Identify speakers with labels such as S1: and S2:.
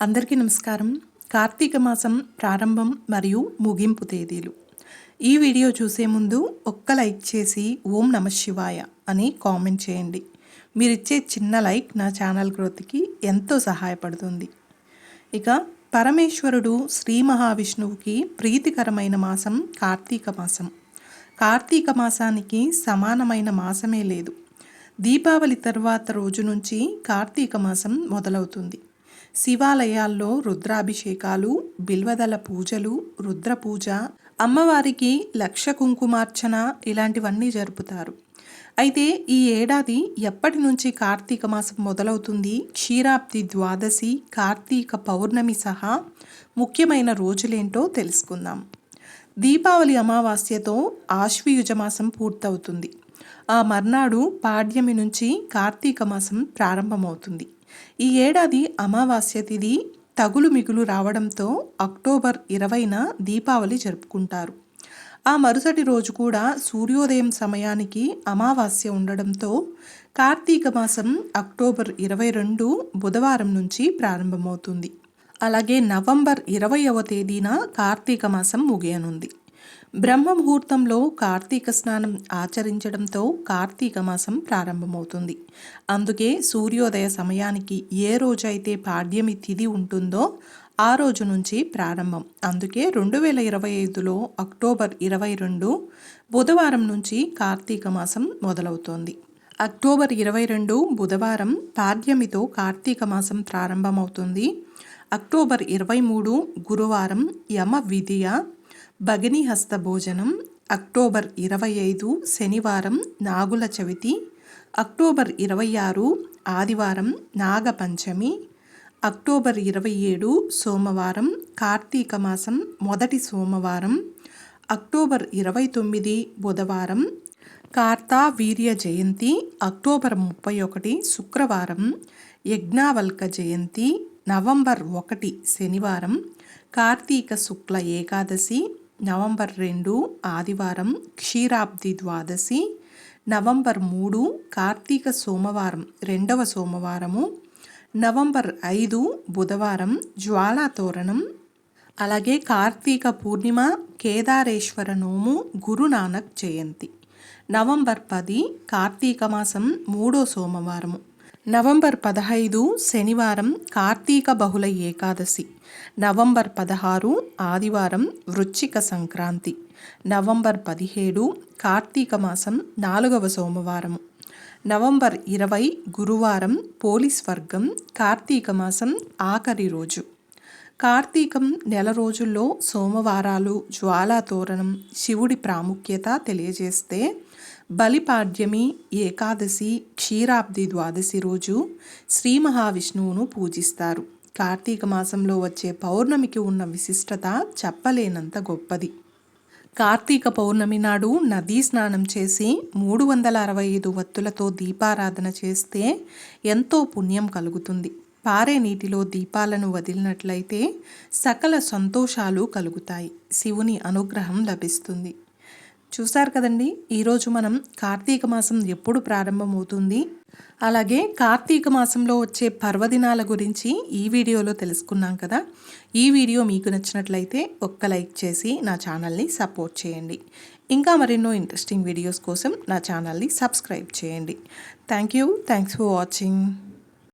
S1: అందరికీ నమస్కారం. కార్తీక మాసం ప్రారంభం మరియు ముగింపు తేదీలు. ఈ వీడియో చూసే ముందు ఒక్క లైక్ చేసి ఓం నమ శివాయ అని కామెంట్ చేయండి. మీరిచ్చే చిన్న లైక్ నా ఛానల్ గ్రోత్కి ఎంతో సహాయపడుతుంది. ఇక పరమేశ్వరుడు శ్రీ మహావిష్ణువుకి ప్రీతికరమైన మాసం కార్తీక మాసం. కార్తీక మాసానికి సమానమైన మాసమే లేదు. దీపావళి తర్వాత రోజు నుంచి కార్తీక మాసం మొదలవుతుంది. శివాలయాల్లో రుద్రాభిషేకాలు బిల్వదల పూజలు రుద్ర పూజ అమ్మవారికి లక్ష కుంకుమార్చన ఇలాంటివన్నీ జరుపుతారు. అయితే ఈ ఏడాది ఎప్పటి నుంచి కార్తీక మాసం మొదలవుతుంది? క్షీరాబ్ది ద్వాదశి కార్తీక పౌర్ణమి సహా ముఖ్యమైన రోజులేంటో తెలుసుకుందాం. దీపావళి అమావాస్యతో ఆశ్వయుజ మాసం పూర్తవుతుంది. ఆ మర్నాడు పాడ్యమి నుంచి కార్తీక మాసం ప్రారంభమవుతుంది. ఈ ఏడాది అమావాస్య తిథి తగులు మిగులు రావడంతో అక్టోబర్ ఇరవైన దీపావళి జరుపుకుంటారు. ఆ మరుసటి రోజు కూడా సూర్యోదయం సమయానికి అమావాస్య ఉండడంతో కార్తీక మాసం అక్టోబర్ ఇరవై రెండు బుధవారం నుంచి ప్రారంభమవుతుంది. అలాగే నవంబర్ ఇరవైవ తేదీన కార్తీక మాసం ముగియనుంది. బ్రహ్మ ముహూర్తంలో కార్తీక స్నానం ఆచరించడంతో కార్తీక మాసం ప్రారంభమవుతుంది. అందుకే సూర్యోదయ సమయానికి ఏ రోజైతే పాడ్యమి తిథి ఉంటుందో ఆ రోజు నుంచి ప్రారంభం. అందుకే రెండు వేల ఇరవై ఐదులో అక్టోబర్ ఇరవై రెండు బుధవారం నుంచి కార్తీక మాసం మొదలవుతోంది. అక్టోబర్ ఇరవై రెండు బుధవారం పాడ్యమితో కార్తీక మాసం ప్రారంభమవుతుంది. అక్టోబర్ ఇరవై మూడు గురువారం యమ విధియ భగినిహస్త భోజనం అక్టోబర్ ఇరవై ఐదు శనివారం నాగుల చవితి అక్టోబర్ ఇరవై ఆరు ఆదివారం నాగపంచమి అక్టోబర్ ఇరవై ఏడు సోమవారం కార్తీక మాసం మొదటి సోమవారం అక్టోబర్ ఇరవై తొమ్మిది బుధవారం కార్తా వీర్య జయంతి అక్టోబర్ ముప్పై ఒకటి శుక్రవారం యజ్ఞావల్క జయంతి నవంబర్ ఒకటి శనివారం కార్తీక శుక్ల ఏకాదశి నవంబర్ రెండు ఆదివారం క్షీరాబ్ది ద్వాదశి నవంబర్ మూడు కార్తీక సోమవారం రెండవ సోమవారము నవంబర్ ఐదు బుధవారం జ్వాలా తోరణం అలాగే కార్తీక పూర్ణిమ కేదారేశ్వర నోము గురునానక్ జయంతి. నవంబర్ పది కార్తీక మాసం మూడో సోమవారము. నవంబర్ పదహైదు శనివారం కార్తీక బహుళ ఏకాదశి. నవంబర్ పదహారు ఆదివారం వృచ్చిక సంక్రాంతి. నవంబర్ పదిహేడు కార్తీక మాసం నాలుగవ సోమవారము నవంబర్ ఇరవై గురువారం పోలీస్ వర్గం కార్తీక మాసం ఆఖరి రోజు. కార్తీకం నెల రోజుల్లో సోమవారాలు జ్వాలాతోరణం శివుడి ప్రాముఖ్యత తెలియజేస్తే బలిపాడ్యమి ఏకాదశి క్షీరాబ్ది ద్వాదశి రోజు శ్రీ మహావిష్ణువును పూజిస్తారు. కార్తీక మాసంలో వచ్చే పౌర్ణమికి ఉన్న విశిష్టత చెప్పలేనంత గొప్పది. కార్తీక పౌర్ణమి నాడు నదీ స్నానం చేసి మూడు వందల అరవై ఐదు వత్తులతో దీపారాధన చేస్తే ఎంతో పుణ్యం కలుగుతుంది. పారే నీటిలో దీపాలను వదిలినట్లయితే సకల సంతోషాలు కలుగుతాయి. శివుని అనుగ్రహం లభిస్తుంది. చూశారు కదండి? ఈరోజు మనం కార్తీక మాసం ఎప్పుడు ప్రారంభమవుతుంది? అలాగే కార్తీక మాసంలో వచ్చే పర్వదినాల గురించి ఈ వీడియోలో తెలుసుకున్నాం కదా? ఈ వీడియో మీకు నచ్చినట్లయితే ఒక్క లైక్ చేసి నా ఛానల్ని సపోర్ట్ చేయండి. ఇంకా మరెన్నో ఇంట్రెస్టింగ్ వీడియోస్ కోసం నా ఛానల్ని సబ్స్క్రైబ్ చేయండి. Thank you. Thanks for watching.